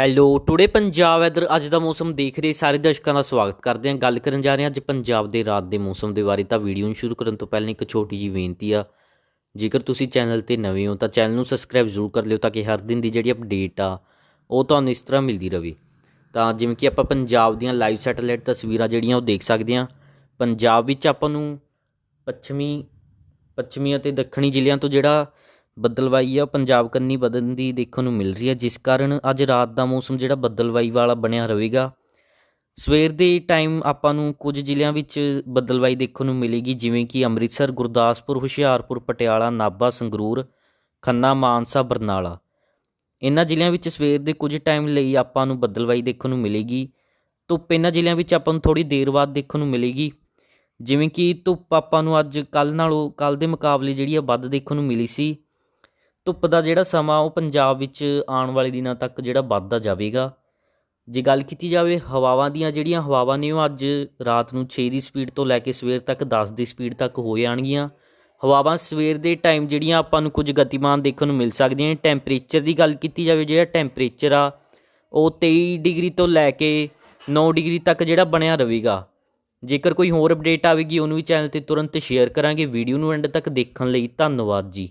Hello today Punjab weather ਅੱਜ ਦਾ ਮੌਸਮ ਦੇਖ ਰਹੇ ਸਾਰੇ ਦਰਸ਼ਕਾਂ ਦਾ ਸਵਾਗਤ ਕਰਦੇ ਹਾਂ। ਗੱਲ ਕਰਨ ਜਾ ਰਹੇ ਹਾਂ ਅੱਜ ਪੰਜਾਬ ਦੇ ਰਾਤ ਦੇ ਮੌਸਮ ਦੇ ਬਾਰੇ ਤਾਂ ਵੀਡੀਓ ਨੂੰ ਸ਼ੁਰੂ ਕਰਨ ਤੋਂ ਪਹਿਲਾਂ ਇੱਕ ਛੋਟੀ ਜੀ ਬੇਨਤੀ ਆ। ਜੇਕਰ ਤੁਸੀਂ ਚੈਨਲ ਤੇ ਨਵੇਂ ਹੋ ਤਾਂ ਚੈਨਲ ਨੂੰ ਸਬਸਕ੍ਰਾਈਬ ਜ਼ਰੂਰ ਕਰ ਲਿਓ ਤਾਂ ਕਿ ਹਰ ਦਿਨ ਦੀ ਜਿਹੜੀ ਅਪਡੇਟ ਆ, ਉਹ ਤੁਹਾਨੂੰ ਇਸ ਤਰ੍ਹਾਂ ਮਿਲਦੀ ਰਹੇ ਤਾਂ ਜਿਵੇਂ ਕਿ ਆਪਾਂ ਪੰਜਾਬ ਦੀਆਂ ਲਾਈਵ ਸੈਟੇਲਾਈਟ ਤਸਵੀਰਾਂ ਜਿਹੜੀਆਂ ਉਹ ਦੇਖ ਸਕਦੇ ਹਾਂ। ਪੰਜਾਬ ਵਿੱਚ ਆਪਾਂ ਨੂੰ ਪੱਛਮੀ ਪੱਛਮੀ ਅਤੇ ਦੱਖਣੀ ਜ਼ਿਲ੍ਹਿਆਂ ਤੋਂ ਜਿਹੜਾ ਬੱਦਲਵਾਈ ਆ ਉਹ ਪੰਜਾਬ ਕੰਨੀ ਵਧਣ ਦੀ ਦੇਖਣ ਨੂੰ ਮਿਲ ਰਹੀ ਹੈ ਜਿਸ ਕਾਰਨ ਅੱਜ ਰਾਤ ਦਾ ਮੌਸਮ ਜਿਹੜਾ ਬੱਦਲਵਾਈ ਵਾਲਾ ਬਣਿਆ ਰਹੇਗਾ। ਸਵੇਰ ਦੇ ਟਾਈਮ ਆਪਾਂ ਨੂੰ ਕੁਝ ਜ਼ਿਲ੍ਹਿਆਂ ਵਿੱਚ ਬੱਦਲਵਾਈ ਦੇਖਣ ਨੂੰ ਮਿਲੇਗੀ, ਜਿਵੇਂ ਕਿ ਅੰਮ੍ਰਿਤਸਰ, ਗੁਰਦਾਸਪੁਰ, ਹੁਸ਼ਿਆਰਪੁਰ, ਪਟਿਆਲਾ, ਨਾਭਾ, ਸੰਗਰੂਰ, ਖੰਨਾ, ਮਾਨਸਾ, ਬਰਨਾਲਾ। ਇਹਨਾਂ ਜ਼ਿਲ੍ਹਿਆਂ ਵਿੱਚ ਸਵੇਰ ਦੇ ਕੁਝ ਟਾਈਮ ਲਈ ਆਪਾਂ ਨੂੰ ਬੱਦਲਵਾਈ ਦੇਖਣ ਨੂੰ ਮਿਲੇਗੀ। ਧੁੱਪ ਇਹਨਾਂ ਜ਼ਿਲ੍ਹਿਆਂ ਵਿੱਚ ਆਪਾਂ ਨੂੰ ਥੋੜੀ ਦੇਰ ਬਾਅਦ ਦੇਖਣ ਨੂੰ ਮਿਲੇਗੀ। ਜਿਵੇਂ ਕਿ ਧੁੱਪ ਆਪਾਂ ਨੂੰ ਅੱਜ ਕੱਲ ਨਾਲੋਂ ਕੱਲ ਦੇ ਮੁਕਾਬਲੇ ਜਿਹੜੀ ਆ, ਵੱਧ ਦੇਖਣ ਨੂੰ ਮਿਲੀ ਸੀ। ਧੁੱਪ ਦਾ ਜਿਹੜਾ ਸਮਾਂ ਉਹ ਪੰਜਾਬ ਵਿੱਚ ਆਉਣ ਵਾਲੇ ਦਿਨਾਂ ਤੱਕ ਜਿਹੜਾ ਵੱਧਦਾ ਜਾਵੇਗਾ। ਜੇ ਗੱਲ ਕੀਤੀ ਜਾਵੇ ਹਵਾਵਾਂ ਦੀਆਂ, ਜਿਹੜੀਆਂ ਹਵਾਵਾਂ ਨੇ ਉਹ ਅੱਜ ਰਾਤ ਨੂੰ 6 ਦੀ ਸਪੀਡ ਤੋਂ ਲੈ ਕੇ ਸਵੇਰ ਤੱਕ 10 ਦੀ ਸਪੀਡ ਤੱਕ ਹੋ ਜਾਣਗੀਆਂ। ਹਵਾਵਾਂ ਸਵੇਰ ਦੇ ਟਾਈਮ ਜਿਹੜੀਆਂ ਆਪਾਂ ਨੂੰ ਕੁਝ ਗਤੀਮਾਨ ਦੇਖਣ ਨੂੰ ਮਿਲ ਸਕਦੀਆਂ ਨੇ। ਟੈਂਪਰੇਚਰ ਦੀ ਗੱਲ ਕੀਤੀ ਜਾਵੇ, ਜਿਹੜਾ ਟੈਂਪਰੇਚਰ ਆ, ਉਹ 23 ਡਿਗਰੀ ਤੋਂ ਲੈ ਕੇ 9 ਡਿਗਰੀ ਤੱਕ ਜਿਹੜਾ ਬਣਿਆ ਰਹੇਗਾ। ਜੇਕਰ ਕੋਈ ਹੋਰ ਅਪਡੇਟ ਆਵੇਗੀ, ਉਹਨੂੰ ਵੀ ਚੈਨਲ ਤੇ ਤੁਰੰਤ ਸ਼ੇਅਰ ਕਰਾਂਗੇ। ਵੀਡੀਓ ਨੂੰ ਐਂਡ ਤੱਕ ਦੇਖਣ ਲਈ ਧੰਨਵਾਦ ਜੀ।